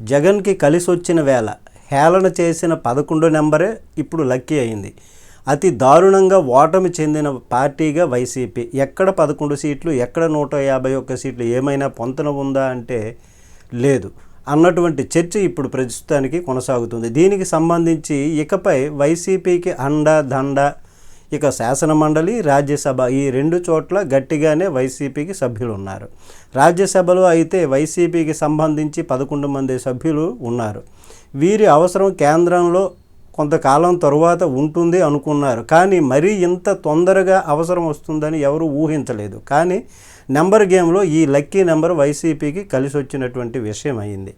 జగన్కి కలిసి వచ్చిన వేళ హేళన చేసిన పదకొండో నెంబరే ఇప్పుడు లక్కీ అయింది. అతి దారుణంగా ఓటమి చెందిన పార్టీగా వైసీపీ. ఎక్కడ పదకొండు సీట్లు ఎక్కడ నూట యాభై ఒక్క సీట్లు ఏమైనా పొంతన ఉందా అంటే లేదు. అన్నటువంటి చర్చ ఇప్పుడు ప్రస్తుతానికి కొనసాగుతుంది. దీనికి సంబంధించి ఇకపై వైసీపీకి అండ దండ ఇక శాసనమండలి రాజ్యసభ ఈ రెండు చోట్ల గట్టిగానే వైసీపీకి సభ్యులు ఉన్నారు రాజ్యసభలో అయితే వైసీపీకి సంబంధించి పదకొండు మంది సభ్యులు ఉన్నారు. వీరి అవసరం కేంద్రంలో కొంతకాలం తరువాత ఉంటుంది అనుకున్నారు. కానీ మరీ ఇంత తొందరగా అవసరం వస్తుందని ఎవరు ఊహించలేదు. కానీ నెంబర్ గేమ్లో ఈ లక్కీ నెంబర్ వైసీపీకి కలిసి వచ్చినటువంటి విషయం అయింది.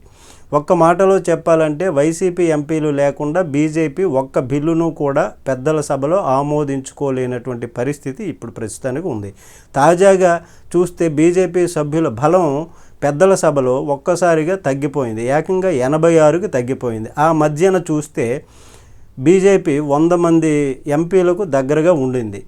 ఒక్క మాటలో చెప్పాలంటే వైసీపీ ఎంపీలు లేకుండా బీజేపీ ఒక్క బిల్లును కూడా పెద్దల సభలో ఆమోదించుకోలేనటువంటి పరిస్థితి ఇప్పుడు ప్రస్తుతానికి ఉంది. తాజాగా చూస్తే బీజేపీ సభ్యుల బలం పెద్దల సభలో ఒక్కసారిగా తగ్గిపోయింది. ఏకంగా ఎనభై ఆరుకి తగ్గిపోయింది. ఆ మధ్యన చూస్తే బీజేపీ వంద మంది ఎంపీలకు దగ్గరగా ఉండింది.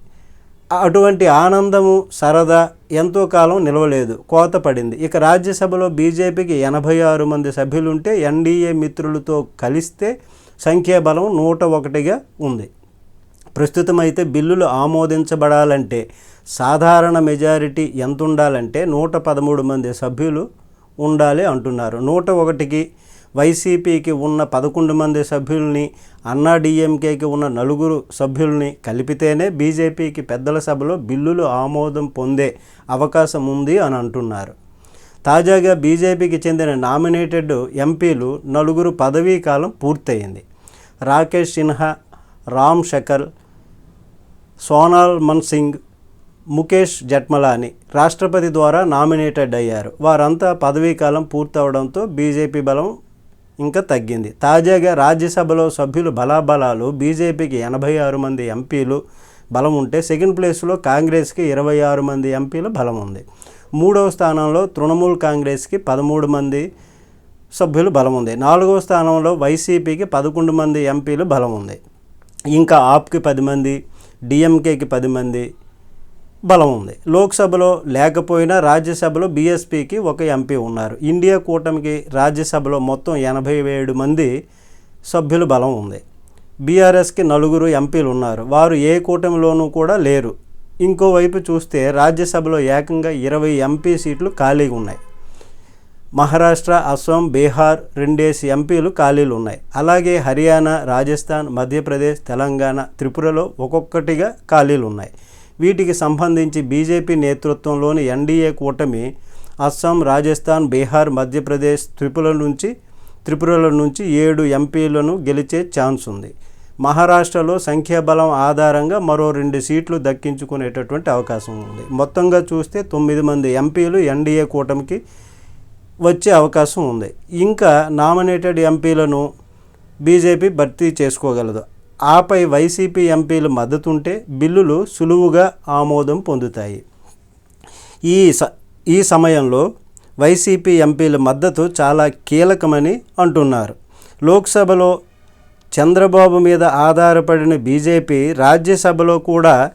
అటువంటి ఆనందము సరదా ఎంతో కాలం నిలవలేదు కోత పడింది. ఇక రాజ్యసభలో బీజేపీకి ఎనభై ఆరు మంది సభ్యులుంటే ఎన్డీఏ మిత్రులతో కలిస్తే సంఖ్యాబలం నూట ఒకటిగా ఉంది. ప్రస్తుతం అయితే బిల్లులు ఆమోదించబడాలంటే సాధారణ మెజారిటీ ఎంత ఉండాలంటే నూట పదమూడు మంది సభ్యులు ఉండాలి అంటున్నారు. నూట ఒకటికి వైసీపీకి ఉన్న పదకొండు మంది సభ్యుల్ని అన్నా డిఎంకేకి ఉన్న నలుగురు సభ్యుల్ని కలిపితేనే బీజేపీకి పెద్దల సభలో బిల్లులు ఆమోదం పొందే అవకాశం ఉంది అని అంటున్నారు. తాజాగా బీజేపీకి చెందిన నామినేటెడ్ ఎంపీలు నలుగురు పదవీ కాలం పూర్తయింది. రాకేష్ సిన్హా రామ్ శకల్ సోనాల్ మన్ సింగ్ ముఖేష్ జట్మలాని రాష్ట్రపతి ద్వారా నామినేటెడ్ అయ్యారు. వారంతా పదవీకాలం పూర్తవడంతో బీజేపీ బలం ఇంకా తగ్గింది. తాజాగా రాజ్యసభలో సభ్యులు బలాబలాలు బీజేపీకి ఎనభై ఆరు మంది ఎంపీలు బలం ఉంటే సెకండ్ ప్లేస్లో కాంగ్రెస్కి ఇరవై ఆరు మంది ఎంపీల బలం ఉంది. మూడవ స్థానంలో తృణమూల్ కాంగ్రెస్కి పదమూడు మంది సభ్యులు బలం ఉంది. నాలుగవ స్థానంలో వైసీపీకి పదకొండు మంది ఎంపీలు బలం ఉంది. ఇంకా ఆప్కి పది మంది డిఎంకేకి పది మంది బలం ఉంది. లోక్సభలో లేకపోయినా రాజ్యసభలో బీఎస్పీకి ఒక ఎంపీ ఉన్నారు. ఇండియా కూటమికి రాజ్యసభలో మొత్తం ఎనభై ఏడు మంది సభ్యుల బలం ఉంది. బీఆర్ఎస్కి నలుగురు ఎంపీలు ఉన్నారు. వారు ఏ కూటమిలోనూ కూడా లేరు. ఇంకోవైపు చూస్తే రాజ్యసభలో ఏకంగా ఇరవై ఎంపీ సీట్లు ఖాళీగా ఉన్నాయి. మహారాష్ట్ర అస్సాం బీహార్ రెండేసి ఎంపీలు ఖాళీలు ఉన్నాయి. అలాగే హర్యానా రాజస్థాన్ మధ్యప్రదేశ్ తెలంగాణ త్రిపురలో ఒక్కొక్కటిగా ఖాళీలు ఉన్నాయి. వీటికి సంబంధించి బీజేపీ నేతృత్వంలోని ఎన్డీఏ కూటమి అస్సాం రాజస్థాన్ బీహార్ మధ్యప్రదేశ్ త్రిపుర నుంచి త్రిపురల నుంచి ఏడు ఎంపీలను గెలిచే ఛాన్స్ ఉంది. మహారాష్ట్రలో సంఖ్యాబలం ఆధారంగా మరో రెండు సీట్లు దక్కించుకునేటటువంటి అవకాశం ఉంది. మొత్తంగా చూస్తే తొమ్మిది మంది ఎంపీలు ఎన్డీఏ కూటమికి వచ్చే అవకాశం ఉంది. ఇంకా నామినేటెడ్ ఎంపీలను బీజేపీ భర్తీ చేసుకోగలదు. ఆపై వైసీపీ ఎంపీలు మద్దతుంటే బిల్లులు సులువుగా ఆమోదం పొందుతాయి. ఈ స ఈ సమయంలో వైసీపీ ఎంపీల మద్దతు చాలా కీలకమని అంటున్నారు. లోక్సభలో చంద్రబాబు మీద ఆధారపడిన బీజేపీ రాజ్యసభలో కూడా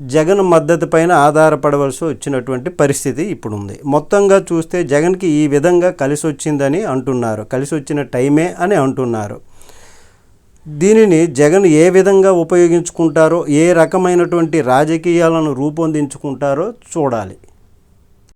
జగన్ మద్దతు పైన ఆధారపడవలసి వచ్చినటువంటి పరిస్థితి ఇప్పుడు ఉంది మొత్తంగా చూస్తే జగన్కి ఈ విధంగా కలిసి వచ్చిందని అంటున్నారు. కలిసి వచ్చిన టైమే అని అంటున్నారు. దీనిని జగన్ ఏ విధంగా ఉపయోగించుకుంటారో ఏ రకమైనటువంటి రాజకీయాలను రూపొందించుకుంటారో చూడాలి.